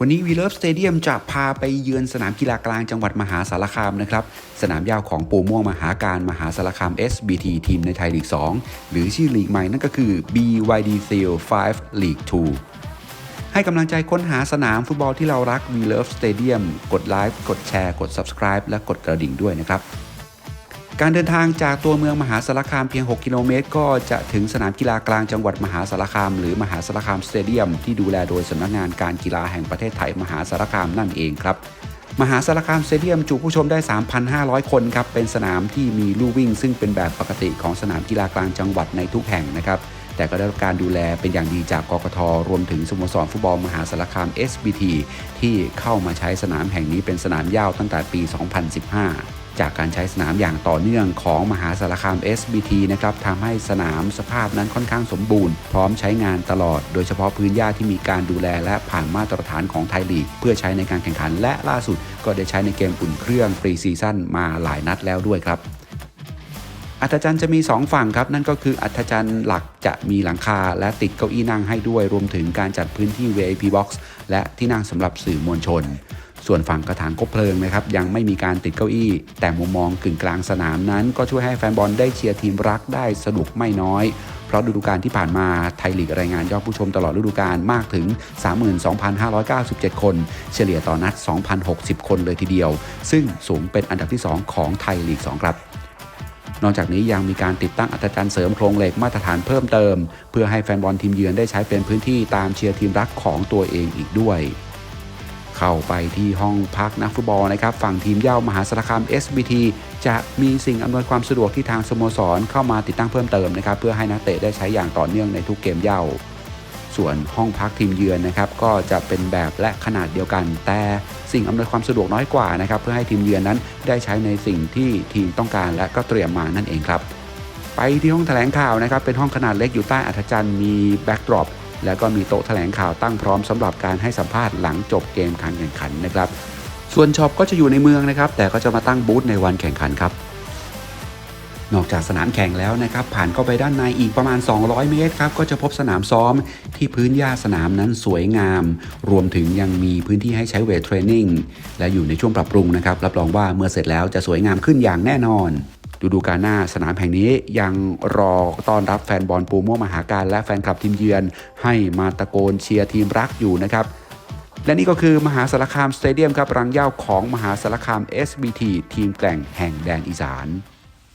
วันนี้วีเลิฟสเตเดียมจะพาไปเยือนสนามกีฬากลางจังหวัดมหาสารคามนะครับ สนามหญ้าของปูม่วงมหาการมหาสารคาม SBT ทีมในไทยลีก 2 หรือชื่อลีกใหม่นั่นก็คือ BYD Seal 5 League 2 ให้กำลังใจค้นหาสนามฟุตบอลที่เรารัก We Love Stadium กดไลค์กดแชร์ กด Subscribe และกดกระดิ่งด้วยนะครับ การเดินทางจากตัวเมืองมหาสารคามเพียง 6 กิโลเมตร ก็จะถึงสนามกีฬากลางจังหวัดมหาสารคาม หรือมหาสารคามสเตเดียม ที่ดูแลโดยสำนักงานการกีฬาแห่งประเทศไทยมหาสารคามนั่นเองครับ มหาสารคามสเตเดียมจุผู้ชมได้ 3,500 คนครับ เป็นสนามที่มีลู่วิ่ง ซึ่งเป็นแบบปกติของสนามกีฬากลางจังหวัดในทุกแห่งนะครับ แต่ก็ได้รับการดูแลเป็นอย่างดีจากกกทรวมถึงสโมสรฟุตบอลมหาสารคาม SBT ที่เข้ามาใช้สนามแห่งนี้เป็นสนามหญ้าตั้งแต่ปี 2015 จากการใช้สนามอย่างต่อเนื่องของมหาสารคาม SBT นะครับทำให้สนามสภาพนั้นค่อนข้างสมบูรณ์ พร้อมใช้งานตลอด โดยเฉพาะพื้นหญ้าที่มีการดูแลและผ่านมาตรฐานของไทยลีก เพื่อใช้ในการแข่งขันและล่าสุด ก็ได้ใช้ในเกมอุ่นเครื่องปรีซีซั่นมาหลายนัดแล้วด้วยครับอัธจันทร์จะมี 2 ฝั่งครับ นั่นก็คืออัธจันทร์หลักจะมีหลังคาและติดเก้าอี้นั่งให้ด้วย รวมถึงการจัดพื้นที่ VIP Box และที่นั่งสำหรับสื่อมวลชน ส่วนฝั่งกระถางคบเพลิงนะครับยังไม่มีการติดเก้าอี้ แต่มุมมองกึ่งกลางสนามนั้น ก็ช่วยให้แฟนบอลได้เชียร์ทีมรักได้สนุกไม่น้อย เพราะฤดูกาลที่ผ่านมาไทยลีกรายงานยอดผู้ชมตลอดฤดูกาลมากถึง 32,597 คน เฉลี่ยต่อนัด 2,060 คนเลยทีเดียว ซึ่งสูงเป็นอันดับที่ 2 ของไทยลีก 2 ครับนอกจากนี้ยังมีการติดตั้งอัตจันเสริมโครงเหล็กมาตรฐานเพิ่มเติม เพื่อให้แฟนบอลทีมเยือนได้ใช้เป็นพื้นที่ตามเชียร์ทีมรักของตัวเองอีกด้วย เข้าไปที่ห้องพักนักฟุตบอลนะครับฝั่งทีมเย่ามหาสารคาม SBT จะมีสิ่งอำนวยความสะดวกที่ทางสโมสรเข้ามาติดตั้งเพิ่มเติมนะครับเพื่อให้นักเตะได้ใช้อย่างต่อเนื่องในทุกเกมเย่า ส่วนห้องพักทีมเยือนนะครับก็จะเป็นแบบและขนาดเดียวกัน แต่สิ่งอำนวยความสะดวกน้อยกว่านะครับเพื่อให้ทีมเยือนนั้นได้ใช้ในสิ่งที่ทีมต้องการและก็เตรียมมานั่นเองครับไปที่ห้องแถลงข่าวนะครับเป็นห้องขนาดเล็กอยู่ใต้อัธจันทร์มีแบ็กดรอป แล้วก็มีโต๊ะแถลงข่าวตั้งพร้อมสำหรับการให้สัมภาษณ์หลังจบเกมการแข่งขันนะครับ ส่วนช็อปก็จะอยู่ในเมืองนะครับ แต่ก็จะมาตั้งบูธในวันแข่งขันครับ นอกจากสนามแข่งแล้วนะครับ ผ่านเข้าไปด้านในอีกประมาณ 200 เมตรครับ ก็จะพบสนามซ้อมที่พื้นหญ้าสนามนั้นสวยงาม รวมถึงยังมีพื้นที่ให้ใช้เวทเทรนนิ่งและอยู่ในช่วงปรับปรุงนะครับรับรองว่าเมื่อเสร็จแล้วจะสวยงามขึ้นอย่างแน่นอน ดูดูการหน้าสนามแห่งนี้ยังรอต้อนรับแฟนบอลปูม่วงมหาการและแฟนคลับทีมเยือน ให้มาตะโกนเชียร์ทีมรักอยู่นะครับและนี่ก็คือมหาสารคามสเตเดียมครับรังเย้าของมหาสารคาม SBT ทีมแกล่งแห่งแดนอีสาน